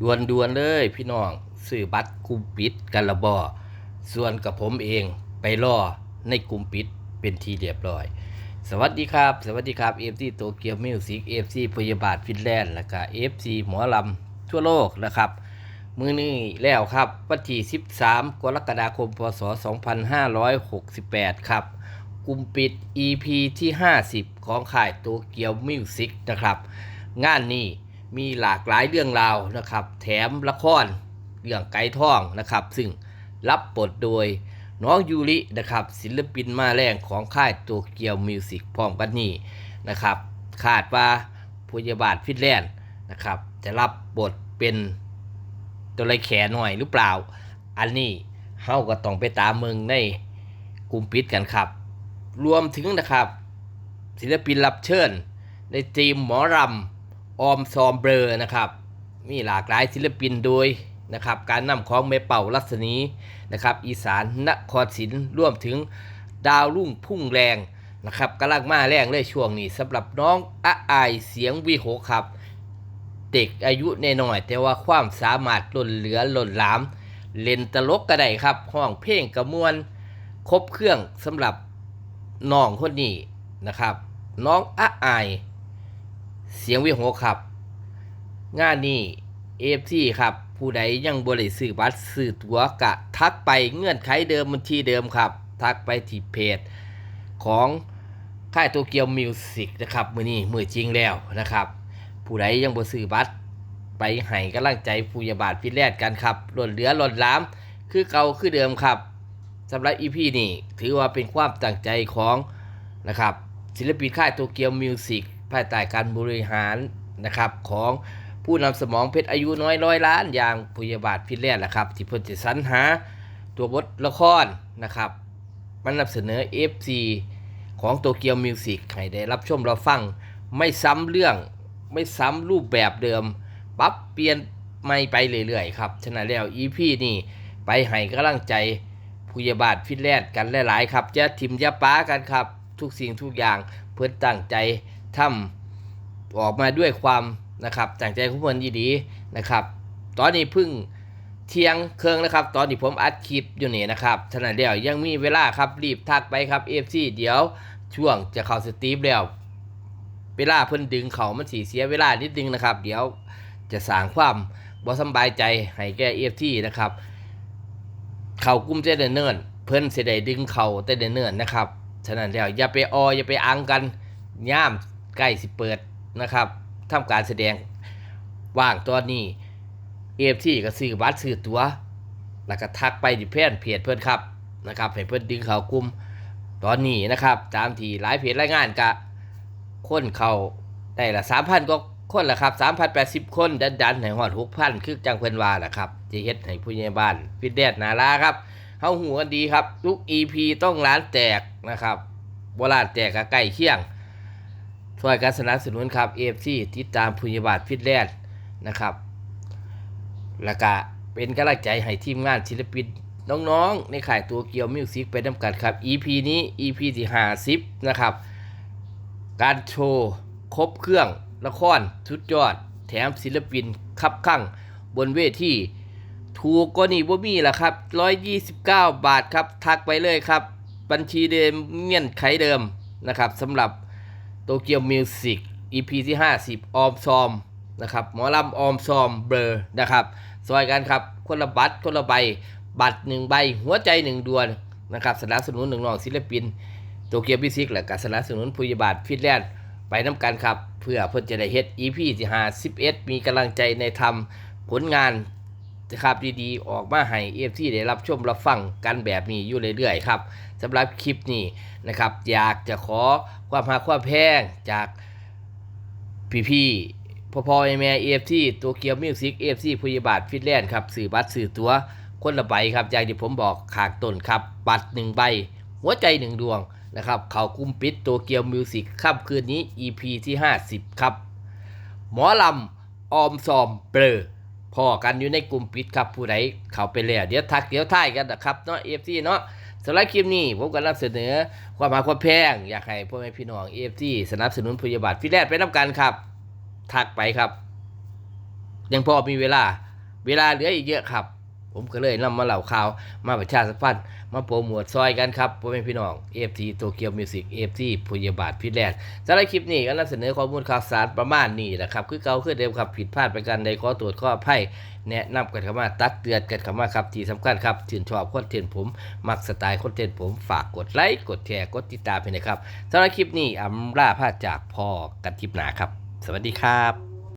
ดวนดวนๆเลยพี่น้องซื้อบัตรกลุ่มปิดกันละบอส่วนกับผมเองไปรอในกลุ่มปิดเป็นทีเรียบร้อย สวัสดีครับ สวัสดีครับ FC โตเกียวมิวสิก FC พยาบาทฟินแลนด์แล้วก็ FC หมอลำทั่วโลกนะครับ มือนี้แล้วครับวันที่13 กรกฎาคม พศ 2568 ครับกลุ่มปิด EP ที่ 50 ของค่ายโตเกียวมิวสิกนะครับ งานนี้ มีหลากหลายเรื่องราวนะครับ แถมละครเรื่องไก่ท่องนะครับ ซึ่งรับบทโดยน้องยูรินะครับ ศิลปินมาแรงของค่ายโตเกียวมิวสิกพร้อมกันนี้นะครับคาดว่าพยาบาลฟินแลนด์นะครับ จะรับบทเป็นตัวไรแขหน่อยหรือเปล่า อันนี้เฮาก็ต้องไปตามเมืองในกลุ่มปิดกันครับ รวมถึงนะครับ ศิลปินรับเชิญในทีมหมอรำ ออมซอมเบลอนะครับ มีหลากหลายศิลปินโดยนะครับ การนำของเมเป่ารัศนีนะครับ อีสานนครศิลป์ร่วมถึงดาวรุ่งพุ่งแรงนะครับกำลังมาแรงเลยช่วงนี้สำหรับน้องอะอายเสียงวีโหครับ เด็กอายุนน้อยแต่ว่าความสามารถล้นเหลือล้นหลาม เล่นตลกก็ได้ครับ ห้องเพลงกระมวลครบเครื่องสำหรับน้องคนนี้นะครับ น้องอะอาย เสียงวิโหกครับ งานนี้เอฟซีครับ ผู้ใดยังบริสื่อบัตรสื่อตัวกะ ทักไปเงื่อนไขเดิมบัญชีเดิมครับ ทักไปที่เพจของค่ายโตเกียวมิวสิกนะครับ มือนี้มือจริงแล้วนะครับ ผู้ใดยังบริสื่อบัตรไปให้กำลังใจผู้ยาบาทฟินแลดกันครับหล่นเหลือหล่นล้าคือเก่าคือเดิมครับสำหรับอีพีนี้ถือว่าเป็นความตั้งใจของนะครับศิลปินค่ายโตเกียวมิวสิก ภายใต้การบริหารนะครับของผู้นำสมองเพชรอายุน้อยร้อยล้านอย่างพุยาบาทพินแลนนะครับ ที่เพิ่นจะสรรหาตัวบทละครนะครับมันนำเสนอ FC ของโตเกียวมิวสิกให้ได้รับชมรับฟัง ไม่ซ้ำเรื่องไม่ซ้ำรูปแบบเดิมปรับเปลี่ยนไม่ไปเรื่อยๆครับ ฉะนั้นแล้ว EP นี่ไปให้กำลังใจผู้ยาบาทฟินแลนด์กันหลายๆครับจะทิมจะป้ากันครับ ทุกสิ่งทุกอย่างเพื่อตั้งใจ ทำออกมาด้วยความนะครับตั้งใจของเพื่อนดีๆนะครับ ตอนนี้พึ่งเที่ยงเครื่องนะครับ ตอนนี้ผมอัดคลิปอยู่นี่นะครับฉะนั้นแล้วยังมีเวลาครับรีบทักไปครับ FC เดี๋ยวช่วงจะเข้าสตรีมแล้ว เวลาเพิ่นดึงเขามันสีเสียเวลานิดนึงนะครับ เดี๋ยวจะสร้างความบ่สบายใจให้แก่ FT นะครับ เขากุ้มเจเดนเนินเพิ่นเสด็ดึงเขาแต่เดนเนินนะครับ ฉะนั้นแล้วอย่าไปอออย่าไปอังกันย่าม ใกล้สิเปิดนะครับทำการแสดงว่างตอนนี้เอฟที่ก็ซื้อบัตรซื้อตัว๋วแล้วก็ทักไปที่เพจเพจเพื่อนครับนะครับให้เพื่อนดึงเขากลุ่มตอนนี้นะครับตามที่หลายเพจรายงานกะคนเขาได้ละสามพันก็คนละครับสามพันแปดสิบคนดันดันให้หอดหกพันคือจังเพื่อนว่าแหละครับจะเฮ็ดให้ผู้ใหญ่บ้านพิดแดดนาลาครับเฮาหูกันดีครับ ทุก EP ต้องร้านแตกนะครับโบราณแตกกับใกล้เคียง ช่วยการสนับสนุนครับ AFC ติดตามพยาบาทฟิตแลนด์นะครับ แล้วก็เป็นกำลังใจให้ทีมงานศิลปินน้องๆ ในข่ายตัวเกียวมิวสิกไปน้ำกันครับ EP นี้ EP ที่50นะครับ การโชว์ครบเครื่องละครสุดยอด แถมศิลปินคับข้างบนเวทีถูกก็นี่บ่มีละครับ 129 บาทครับ ทักไปเลยครับ บัญชีเดิมเงื่อนไขเดิมนะครับสำหรับ โตเกียวมิวสิก EP ที่ 50 ออมซอมนะครับหมอลำออมซอมเบลอนะครับซอยกันครับ คนละบัตรคนละใบ บัตรหนึ่งใบ หัวใจหนึ่งดวงนะครับสนับสนุนหนึ่งน้องศิลปิน โตเกียวมิวสิกและการสนับสนุนผู้ยาบาทฟิตแลนด์ไปน้ำกันครับ เพื่อเพื่อจะได้เฮ็ด EP ที่51มีกำลังใจในทำผลงาน นะครับดีๆ ออกมาให้เอฟทีได้รับชมรับฟังกันแบบนี้อยู่เรื่อยๆครับสำหรับคลิปนี้นะครับอยากจะขอความหาความแพงจากพี่ๆพ่อพ่อแม่เอฟทีตัวเกียวมิวสิกเอฟซีพยาบาทฟิตแลนด์ครับสื่อบัตรสื่อตัวคนละใบครับอย่างที่ผมบอกขากต้นครับ บัตรหนึ่งใบ หัวใจหนึ่งดวงนะครับ เขากุมปิดตัวเกียวมิวสิกค่ำคืนนี้ EP ที่ 50 ครับ หมอลำออมซอมเบลอ พอกันอยู่ในกลุ่มปิดครับผู้ใดเข้าไปแล้วเดี๋ยวทักเดี๋ยวท่ายกันนะครับเนาะเอฟซีเนาะสำหรับคลิปนี้ผมก็นำเสนอความหาความแพงอยากให้พ่อแม่พี่น้องเอฟซีสนับสนุนพยาบาลฟิแลนด์ไปน้ำกันครับ ทักไปครับ ยังพอมีเวลา เวลาเหลืออีกเยอะครับ ผมก็เลยนำมาเหล่าข่าวมาประชาสัมพันธ์มาโปรโมทซอยกันครับพ่อแม่พี่น้อง FT โตเกียวมิวสิก FT พยาบาทพิแลนด์สำหรับคลิปนี้ก็นำเสนอข้อมูลข่าวสารประมาณนี้แหละครับ คือเก่าคือเดิมครับผิดพลาดไปการใดขอตรวจข้ออภัยแนะนำกันเข้ามาตักเตือนกันเข้ามาครับที่สำคัญครับชื่นชอบคอนเทนต์ผม มักสไตล์คอนเทนต์ผมฝากกดไลค์กดแชร์กดติดตามให้นะครับสำหรับคลิปนี้อำลาพาจากพ่อกันทิปหนาครับ สวัสดีครับ